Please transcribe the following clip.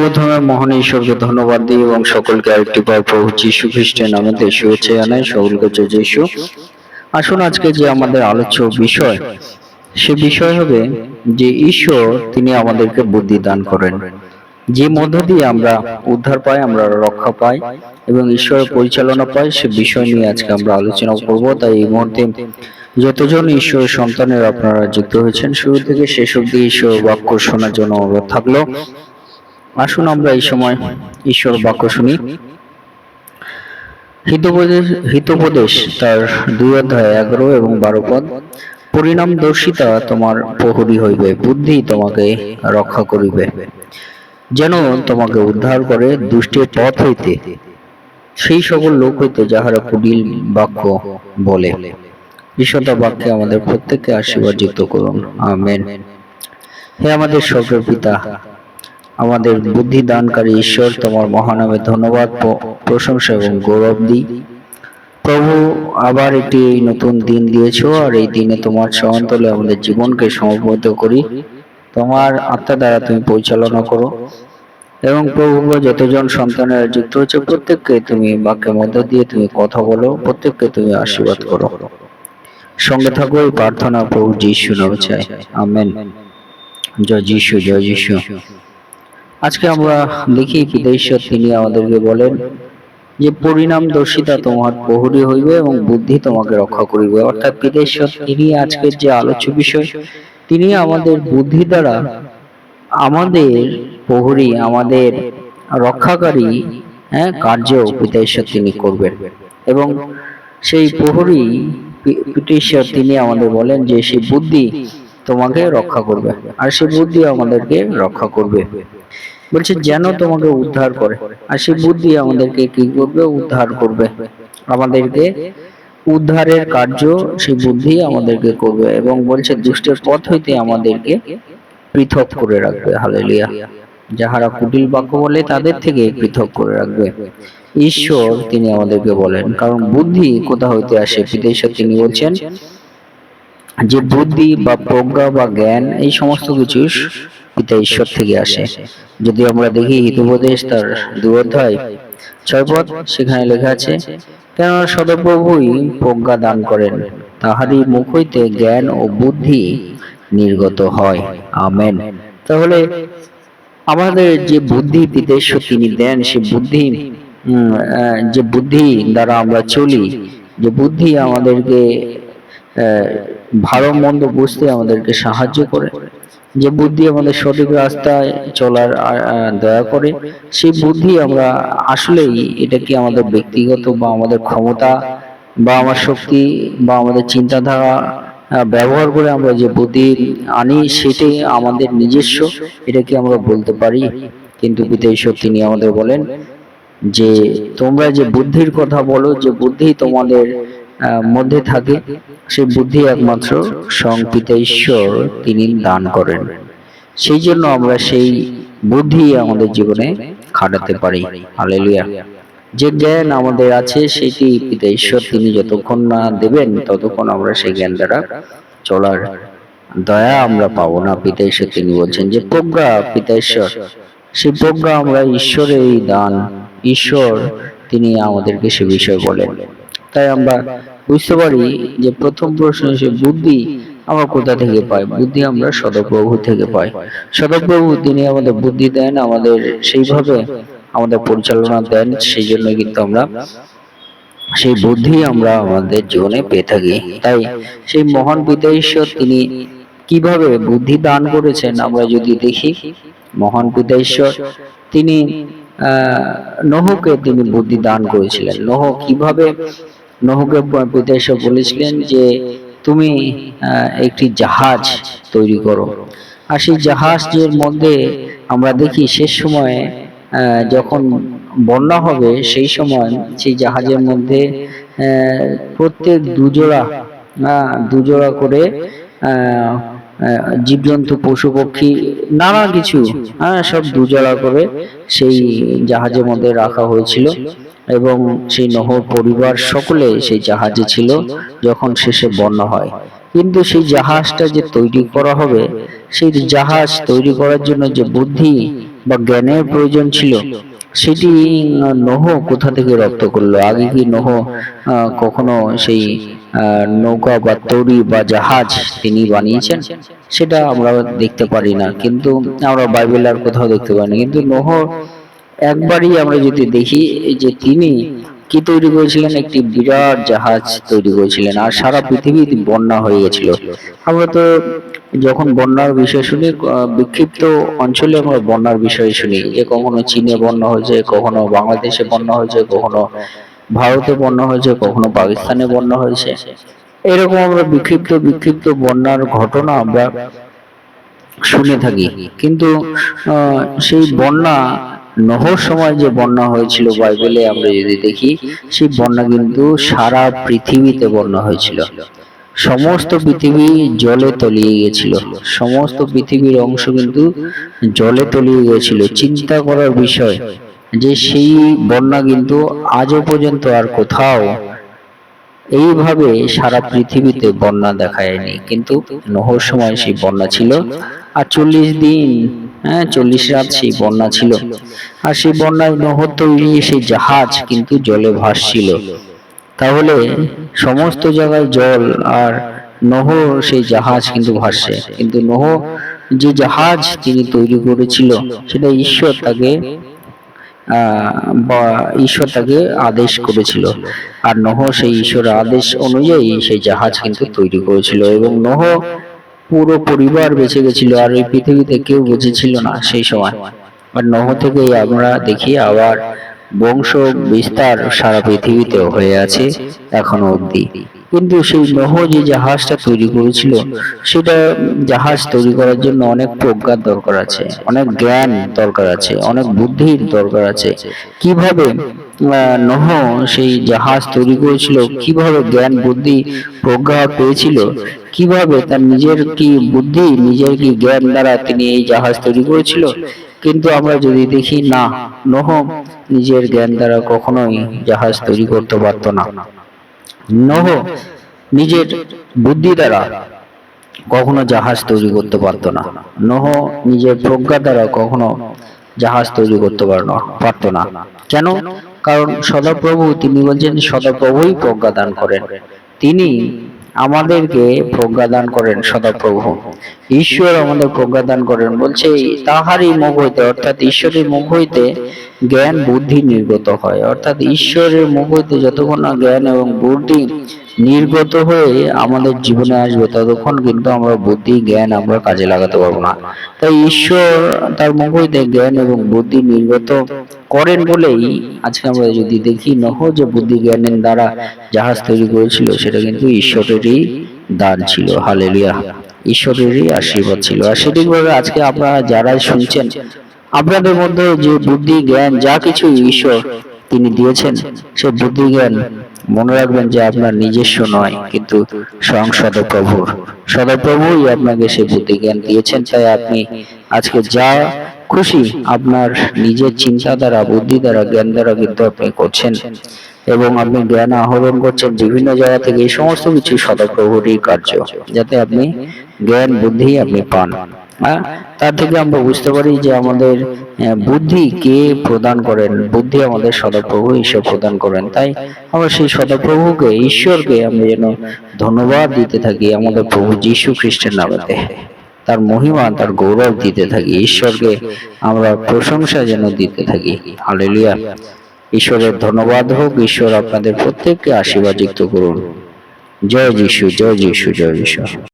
সর্বপ্রথমে মহান ঈশ্বরকে ধন্যবাদ দিই এবং সকলকে আরেকটি বার প্রভু যীশু খ্রিস্টের নামে শুভেচ্ছা জানাই। সকলকে জয় যীশু। আসুন আজকে যে আমাদের আলোচ্য বিষয়, সে বিষয় হবে যে ঈশ্বর তিনি আমাদেরকে বুদ্ধি দান করেন। যে মধ্য দিয়ে আমরা উদ্ধার পাই, আমরা রক্ষা পাই এবং ঈশ্বরের পরিচালনা পাই, সে বিষয় নিয়ে আজকে আমরা আলোচনা করব। তাই এই মুহূর্তে যতজন ঈশ্বরের সন্তানের আপনারা যুক্ত হয়েছেন, শুরু থেকে শেষ অব্দি ঈশ্বর বাক্য শোনার জন্য অনুরোধ থাকল। আসুন আমরা এই সময় ঈশ্বর বাক্য শুনি। হিতোপদেশ হিতোপদেশ তার দুই অধ্যায় এগারো এবং বারো পদ পরিণাম দর্শিতা তোমার প্রহরী হইবে, বুদ্ধি তোমাকে রক্ষা করিবে। যেন তোমাকে উদ্ধার করে দুষ্টের পথ হইতে, সেই সকল লোক হইতে যাহারা কুটিল বাক্য বলে। ঈশ্বরতা বাক্যে আমাদের প্রত্যেককে আশীর্বাদ যুক্ত করুন। আমেন। হে আমাদের স্বর্গের পিতা আমাদের বুদ্ধি দানকারী ঈশ্বর, তোমার মহানামে ধন্যবাদ প্রশংসা এবং গৌরব দিই। প্রভু, আবার একটি নতুন দিন দিয়েছ, আর এই দিনে তোমার সহন্তলে আমাদের জীবনকে সমর্পিত করি। তোমার আত্মা দ্বারা তুমি পরিচালনা করো। এবং প্রভু, যতজন সন্তানেরা যুক্ত হচ্ছে প্রত্যেককে তুমি বাক্যের মধ্য দিয়ে তুমি কথা বলো, প্রত্যেককে তুমি আশীর্বাদ করো। সঙ্গে থাকো এই প্রার্থনা প্রভু যিশু নামে চাই। আমেন। জয় যিশু জয় যিশু। আজকে আমরা দেখি ঈশ্বর তিনি আমাদেরকে বলেন যে পরিণাম দর্শিতা তোমার প্রহরী হইবে এবং বুদ্ধি তোমাকে রক্ষা করিবে। অর্থাৎ পিতা তিনি আজকের যে আলোচ্য বিষয়, তিনি আমাদের বুদ্ধি দ্বারা আমাদের প্রহরী, আমাদের রক্ষাকারী হ্যাঁ কার্য পিতা তিনি করবেন। এবং সেই প্রহরী পি- তিনি আমাদের বলেন যে সেই বুদ্ধি তোমাকে রক্ষা করবে আর সেই বুদ্ধি আমাদেরকে রক্ষা করবে। বলছে যেন তোমাকে উদ্ধার করে। আর সেই বুদ্ধি আমাদেরকে কি করবে? উদ্ধার করবে। আমাদেরকে উদ্ধারের কার্য সেই বুদ্ধি আমাদেরকে করবে এবং বলছে দুষ্টের পথ হইতে আমাদেরকে পৃথক করে রাখবে। হালেলিয়া। যাহারা কুটিল বাক্য বলে তাদের থেকে পৃথক করে রাখবে। ঈশ্বর তিনি আমাদেরকে বলেন। কারণ বুদ্ধি কোথা হইতে আসে? পিতেশ্বর তিনি বলছেন যে বুদ্ধি বা প্রজ্ঞা বা জ্ঞান, এই সমস্ত কিছু পিতা ঈশ্বর থেকে আসে। যদি আমরা দেখি হিতোপদেশ তার দু অধ্যায়, ছয় পদ, সেখানে লেখা আছে, কেননা সদপ্রভুই প্রজ্ঞা দান করেন, তাহারই মুখ হইতে জ্ঞান ও বুদ্ধি নির্গত হয়। আমেন। তাহলে আমাদের যে বুদ্ধি বিদেশ্বর তিনি দেন, সে বুদ্ধি যে বুদ্ধি দ্বারা আমরা চলি, যে বুদ্ধি আমাদেরকে ভালো মন্দ বুঝতে আমাদেরকে সাহায্য করে। যে বুদ্ধি আমাদের সঠিক রাস্তায় চলার দয়া করে, সেই বুদ্ধি আমরা আসলেই এটা কি আমাদের ব্যক্তিগত বা আমাদের ক্ষমতা বা আমার শক্তি বা আমাদের চিন্তাধারা ব্যবহার করে আমরা যে বুদ্ধি আনি সেটাই আমাদের নিজস্ব, এটা কি আমরা বলতে পারি? কিন্তু পিতা ঈশ্বর তিনি আমাদের বলেন যে তোমরা যে বুদ্ধির কথা বলো, যে বুদ্ধি তোমাদের মধ্যে থাকে। সেই বুদ্ধি একমাত্র স্বয়ং পিতা ঈশ্বর, তিনি দান করেন। সেই জন্য আমরা সেই বুদ্ধি আমাদের জীবনে খাটাতে পারি। হালেলুয়া। যে জ্ঞান আমাদের আছে, সেটি পিতা ঈশ্বর তিনি যতক্ষণ না দেবেন, ততক্ষণ আমরা সেই জ্ঞান দ্বারা চলার দয়া আমরা পাবো না। পিতা ঈশ্বর তিনি বলছেন যে, প্রজ্ঞা, পিতা ঈশ্বর। সেই প্রজ্ঞা আমরা ঈশ্বরের এই দান। ঈশ্বর তিনি আমাদেরকে সে বিষয় বলেন। তাই আমরা বুঝতে পারি যে প্রথম প্রশ্ন সে বুদ্ধি আমরা কোথা থেকে পাই? বুদ্ধি আমরা সদপ্রভু থেকে পাই। সদপ্রভু তিনি আমাদের বুদ্ধি দেন, আমাদের সেইভাবে আমাদের পরিচালনা দেন, সেই জন্য কিন্তু আমরা সেই বুদ্ধি আমরা আমাদের জীবনে পেয়ে থাকি। তাই সেই মহান পিতা ঈশ্বর তিনি কীভাবে বুদ্ধি দান করেছেন, আমরা যদি দেখি, মহান পিতা ঈশ্বর তিনি নহকে তিনি বুদ্ধি দান করেছিলেন। নহ কীভাবে নহকে পিতা ঈশ্বর বলেছিলেন যে তুমি একটি জাহাজ তৈরি করো। আর সেই জাহাজের মধ্যে আমরা দেখি শেষ সময়ে যখন বন্যা হবে, সেই সময় সেই জাহাজের মধ্যে প্রত্যেক দুজোড়া দুজোড়া করে জীবজন্তু, পশু পক্ষী, নানা কিছু হ্যাঁ সব দুজোড়া করে সেই জাহাজের মধ্যে রাখা হয়েছিল। এবং সেই নহর পরিবার সকলে সেই জাহাজে ছিল যখন শেষে বন্যা হয়। কিন্তু সেই জাহাজটা যে তৈরি করা হবে, সেই জাহাজ তৈরি করার জন্য যে বুদ্ধি বা জ্ঞানের প্রয়োজন ছিল, সেটি নহ কোথা থেকে রপ্ত করল? আগে কি নহ কখনো সেই নৌকা বা তরি বা জাহাজ তিনি বানিয়েছেন? সেটা আমরা দেখতে পারি না, কিন্তু আমরা বাইবেল আর কোথাও দেখতে পাই না কিন্তু নোহ একবারই আমরা যদি দেখি যে তিনি কি তৈরি করেছিলেন? একটি বিরাট জাহাজ তৈরি করেছিলেন আর সারা পৃথিবী বন্যা হয়ে গেছিল। আমরা তো যখন বন্যার বিষয় শুনি বিক্ষিপ্ত অঞ্চলে আমরা বন্যার বিষয় শুনি। যে কখনো চীনে বন্যা হয়েছে, কখনো বাংলাদেশে বন্যা হয়েছে, কখনো ভারতে বন্যা হয়েছে, কখনো পাকিস্তানে বন্যা হয়েছে। এরকম আমরা বিক্ষিপ্ত বিক্ষিপ্ত বন্যার ঘটনা আমরা শুনে থাকি। কিন্তু সেই বন্যা নহর সময় যে বন্যা হয়েছিল বাইবেলে আমরা যদি দেখি, সেই বন্যা কিন্তু সারা পৃথিবীতে বন্যা হয়েছিল। সমস্ত পৃথিবী জলে তলিয়ে গেছিল সমস্ত পৃথিবীর অংশ কিন্তু জলে তলিয়ে গেছিল চিন্তা করার বিষয় যে সেই বন্যা কিন্তু আজও পর্যন্ত আর কোথাও এইভাবে সারা পৃথিবীতে বন্যা দেখা যায়নি। কিন্তু নহর সময় সেই বন্যা ছিল। আর চল্লিশ দিন হ্যাঁ চল্লিশ রাত সেই বন্যা ছিল। আর সেই বন্যায় নহর তৈরি সেই জাহাজ কিন্তু জলে ভাসছিল। তাহলে সমস্ত জায়গায় জল আর নহ সেই জাহাজ কিন্তু ভাসছে। কিন্তু নহ যে জাহাজ তিনি তৈরি করেছিল, সেটা ঈশ্বর তাকে বা ঈশ্বর তাকে আদেশ করেছিল। আর নহ সেই ঈশ্বরের আদেশ অনুযায়ী সেই জাহাজ কিন্তু তৈরি করেছিল। এবং নহ পুরো পরিবার বেঁচে গেছিল আর এই পৃথিবীতে কেউ বেঁচে ছিল না সেই সময়। আর নহ থেকেই আমরা দেখি আবার বংশ বিস্তার সারা পৃথিবীতেও হয়ে আছে এখনও অবধি। কিন্তু সেই নহ যে জাহাজটা তৈরি করেছিল, সেটা জাহাজ তৈরি করার জন্য অনেক প্রজ্ঞার দরকার আছে, অনেক জ্ঞান দরকার আছে, অনেক বুদ্ধির দরকার আছে। কীভাবে নহ সেই জাহাজ তৈরি করেছিল, কীভাবে জ্ঞান, বুদ্ধি, প্রজ্ঞা পেয়েছিল কীভাবে তার নিজের কি বুদ্ধি, নিজের কি জ্ঞান দ্বারা তিনি এই জাহাজ তৈরি করেছিল? কিন্তু আমরা যদি দেখি, না, নহ নিজের জ্ঞান দ্বারা কখনোই জাহাজ তৈরি করতে পারত না। নহ নিজের বুদ্ধি দ্বারা কখনো জাহাজ তৈরি করতে পারতো না। নহ নিজের প্রজ্ঞা দ্বারা কখনো জাহাজ তৈরি করতে পারতো না। কেন? কারণ সদাপ্রভু, তিনি বলছেন, সদাপ্রভুই প্রজ্ঞা দান করেন। তিনি আমাদেরকে প্রজ্ঞা দান করেন সদাপ্রভু। ঈশ্বর আমাদের প্রজ্ঞা দান করেন। বলছে তাহারই মুখ হইতে, অর্থাৎ ঈশ্বরের মুখ হইতে জ্ঞান, বুদ্ধি নির্গত হয়। অর্থাৎ ঈশ্বরের মুখ হইতে যতক্ষণ না জ্ঞান এবং বুদ্ধি নির্গত হয়ে আমাদের জীবনে আসবে, ততক্ষণ কিন্তু আমরা বুদ্ধি, জ্ঞান আমরা কাজে লাগাতে পারব না। তাই ঈশ্বর তার মুখ হইতে জ্ঞান এবং বুদ্ধি নির্গত করেন বলেই আজকে আমরা যদি দেখি, নহ যে বুদ্ধি জ্ঞানের দ্বারা জাহাজ তৈরি করেছিল, সেটা কিন্তু ঈশ্বরেরই দান ছিল। হালেলুয়া। ঈশ্বরেরই আশীর্বাদ ছিল। আর সেটিকভাবে আজকে আপনারা যারা শুনছেন, আপনাদের মধ্যে যে বুদ্ধি, জ্ঞান, যা কিছু ঈশ্বর তিনি দিয়েছেন সে বুদ্ধি জ্ঞান মনে রাখবেন যে আপনার নিজস্ব নয় কিন্তু স্বয়ং সদপ্রভুর সদপ্রভুই আপনাকে সে বুদ্ধি জ্ঞান দিয়েছেন তাই আপনি আজকে যা খুশি আপনার নিজের চিন্তা দ্বারা বুদ্ধি দ্বারা জ্ঞান দ্বারা কিন্তু আপনি করছেন। এবং আপনি জ্ঞান আহরণ করছেন বিভিন্ন জায়গা থেকে এই সমস্ত কিছু সদপ্রভুরই কার্য যাতে আপনি জ্ঞান বুদ্ধি আপনি পান। হ্যাঁ? তার থেকে আমরা বুঝতে পারি যে আমাদের বুদ্ধি কে প্রদান করেন? বুদ্ধি আমাদের সদাপ্রভু ঈশ্বর প্রদান করেন। তাই আমরা সেই সদাপ্রভুকে, ঈশ্বরকে আমরা যেন ধন্যবাদ দিতে থাকি আমাদের প্রভু যীশু খ্রিস্টের নামেতে। তার মহিমা, তার গৌরব দিতে থাকি, ঈশ্বরকে আমরা প্রশংসা যেন দিতে থাকি। হালেলুয়া ঈশ্বরের ধন্যবাদ হোক, ঈশ্বর আপনাদের প্রত্যেককে আশীর্বাদ যুক্ত করুন। জয় যিশু জয় যিশু জয় যিশু।